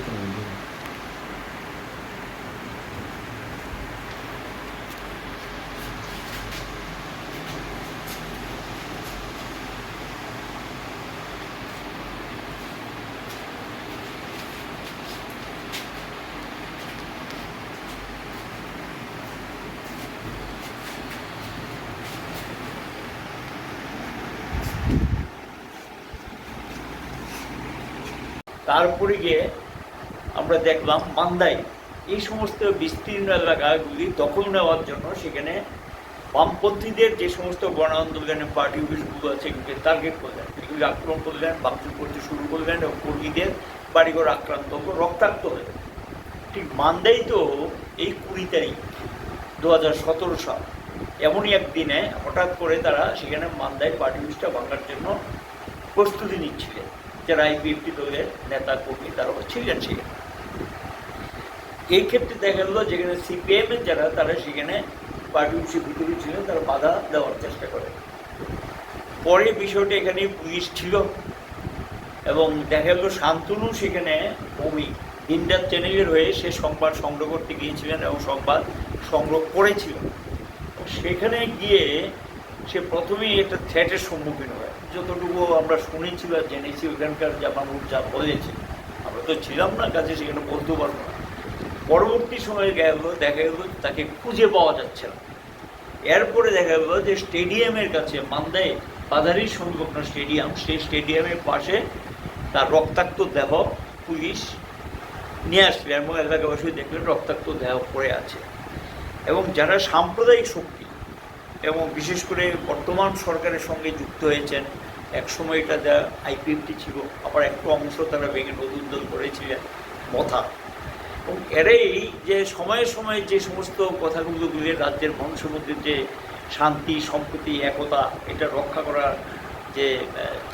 বলি। তারপরে গিয়ে আমরা দেখলাম মান্দাই। এই সমস্ত বিস্তীর্ণ এলাকাগুলি দখল নেওয়ার জন্য সেখানে বামপন্থীদের যে সমস্ত গণ আন্দোলনের পার্টি অফিসগুলো আছে, এগুলোকে টার্গেট করলেন। এগুলি আক্রমণ করলেন ভাঙচুর করতে শুরু করলেন এবং কর্মীদের বাড়িঘর আক্রান্ত রক্তাক্ত হলেন। ঠিক মান্দাই তো এই কুড়ি তারিখ দু হাজার সতেরো সাল। এমনই একদিনে হঠাৎ করে তারা সেখানে মান্দাই পার্টি অফিসটা ভাঙার জন্য প্রস্তুতি নিচ্ছিলেন। যারা আইপিএফটি দলের নেতা, কর্মী তারাও ছিলেন সেখানে এই ক্ষেত্রে দেখা গেল যেখানে সিপিএম এর যারা, তারা সেখানে পার্টি অফিসের ছিলেন তারা বাধা দেওয়ার চেষ্টা করে। পরে বিষয়টা এখানে পুলিশ ছিল এবং দেখা গেল শান্তনু সেখানে অমি ইন্ডিয়ার চ্যানেলের হয়ে সে সংবাদ সংগ্রহ করতে গিয়েছিলেন এবং সংবাদ সংগ্রহ করেছিল। সেখানে গিয়ে সে প্রথমেই একটা থ্রেটের সম্মুখীন হয়। যতটুকু আমরা শুনেছি বা জেনেছি ওখানকার যা মানুষ যা বলেছে, আমরা তো ছিলাম না কাছে সেখানে বলতে পারব না পরবর্তী সময়ে গেল, দেখা গেল তাকে খুঁজে পাওয়া যাচ্ছে না। এরপরে দেখা গেল যে স্টেডিয়ামের কাছে, মান্দায় বাজারির সংলগ্ন স্টেডিয়াম, সেই স্টেডিয়ামের পাশে তার রক্তাক্ত দেহ পুলিশ নিয়ে আসলে এবং এলাকাবাসী দেখলেন রক্তাক্ত দেহ পড়ে আছে। এবং যারা সাম্প্রদায়িক শক্তি এবং বিশেষ করে বর্তমান সরকারের সঙ্গে যুক্ত হয়েছেন। এক সময় এটা যা আইপিএফটি ছিল, আবার একটু অংশ তারা ভেঙে নতুন দল করেছিলেন, মথা। এবং এরাই যে সময়ে সময়ে যে সমস্ত কথাগুলো বলে রাজ্যের মানুষের মধ্যে যে শান্তি, সম্প্রীতি, একতা, এটা রক্ষা করার যে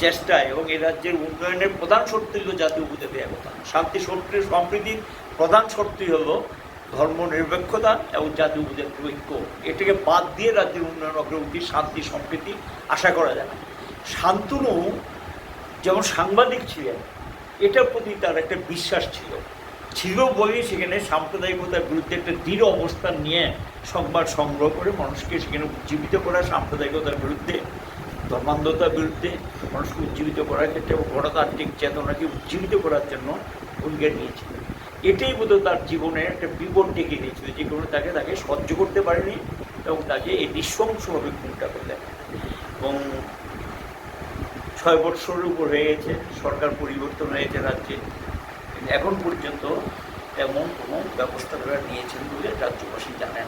চেষ্টা এবং এই রাজ্যের উন্নয়নের প্রধান শর্ত হল জাতীয় উপজাতি একতা। শান্তি শর্তের সম্প্রীতির প্রধান শর্তই হলো ধর্ম নিরপেক্ষতা এবং জাতীয় উপজাতির ঐক্য। এটাকে বাদ দিয়ে রাজ্যের উন্নয়ন, অগ্রগতি, শান্তি, সম্প্রীতি আশা করা যায় না। শান্তনু যেমন সাংবাদিক ছিলেন, এটার প্রতি তার একটা বিশ্বাস ছিল। ছিল বলেই সেখানে সাম্প্রদায়িকতার বিরুদ্ধে একটা দৃঢ় অবস্থান নিয়ে সংবাদ সংগ্রহ করে মানুষকে সেখানে উজ্জীবিত করা, সাম্প্রদায়িকতার বিরুদ্ধে, ধর্মান্ধতার বিরুদ্ধে মানুষকে উজ্জীবিত করার ক্ষেত্রে গণতান্ত্রিক চেতনাকে উজ্জীবিত করার জন্য ভূমিকা নিয়েছিল এটাই বোধ তার জীবনে একটা বিপদ ডেকে নিয়েছিল যে কারণে তাকে তাকে সহ্য করতে পারেনি এবং তাকে এই নৃশংসভাবে খুনটা করলেন এবং ছয় বৎসরের উপর হয়ে গেছে, সরকার পরিবর্তন হয়েছে রাজ্যে। এখন পর্যন্ত তেমন কোনো ব্যবস্থা তারা নিয়েছেন বলে রাজ্যবাসী জানেন।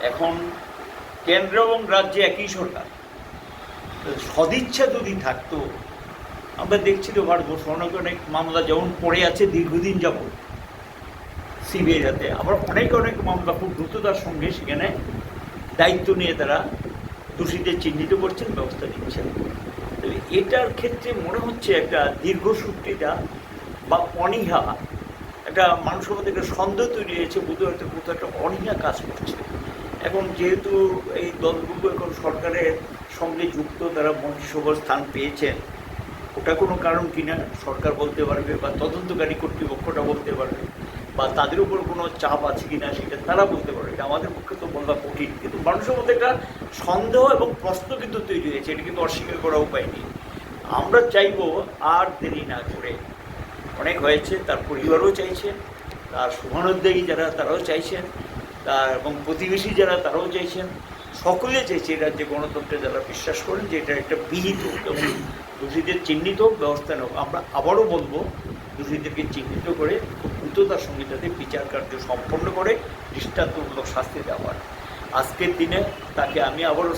এখন কেন্দ্র এবং রাজ্যে একই সরকার। সদিচ্ছা যদি থাকতো আমরা দেখছি তো ভারতবর্ষ অনেক অনেক মামলা যেমন পড়ে আছে দীর্ঘদিন যাবত সিবিআই হাতে। আবার অনেক অনেক মামলা খুব দ্রুততার সঙ্গে সেখানে দায়িত্ব নিয়ে তারা দোষীদের চিহ্নিত করছেন, ব্যবস্থা নিচ্ছেন। তবে এটার ক্ষেত্রে মনে হচ্ছে একটা দীর্ঘসূত্রিতা বা অনীহা, একটা মানুষের মধ্যে একটা সন্দেহ তৈরি হয়েছে বোধ হয়তো কোথাও একটা অনীহা কাজ করছে। এখন যেহেতু এই দলগুলো এখন সরকারের সঙ্গে যুক্ত, তারা মন্ত্রিসভার স্থান পেয়েছেন ওটা কোনো কারণ কিনা সরকার বলতে পারবে বা তদন্তকারী কর্তৃপক্ষটা বলতে পারবে বা তাদের উপর কোনো চাপ আছে কিনা সেটা তারা বলতে পারবে। এটা আমাদের পক্ষে তো বলা কঠিন। কিন্তু মানুষের মধ্যে একটা সন্দেহ এবং প্রশ্ন কিন্তু তৈরি হয়েছে, এটা কিন্তু অস্বীকার করার উপায় নেই। আমরা চাইব আর দেরি না করে। অনেক হয়েছে, তার পরিবারও চাইছে, তার শুভানুদ্যোগী যারা, তারাও চাইছেন, তার এবং প্রতিবেশী যারা, তারাও চাইছেন। সকলে চাইছে এই রাজ্যে গণতন্ত্রে যারা বিশ্বাস করেন যে এটা একটা বিহিত এবং দোষীদের চিহ্নিত ব্যবস্থা নেব আমরা আবারও বলব, দোষীদেরকে চিহ্নিত করে দ্রুততার সঙ্গে যাতে বিচার কার্য সম্পন্ন করে, দৃষ্টান্তমূলক শাস্তি দেওয়ার আজকের দিনে তাকে আমি আবারও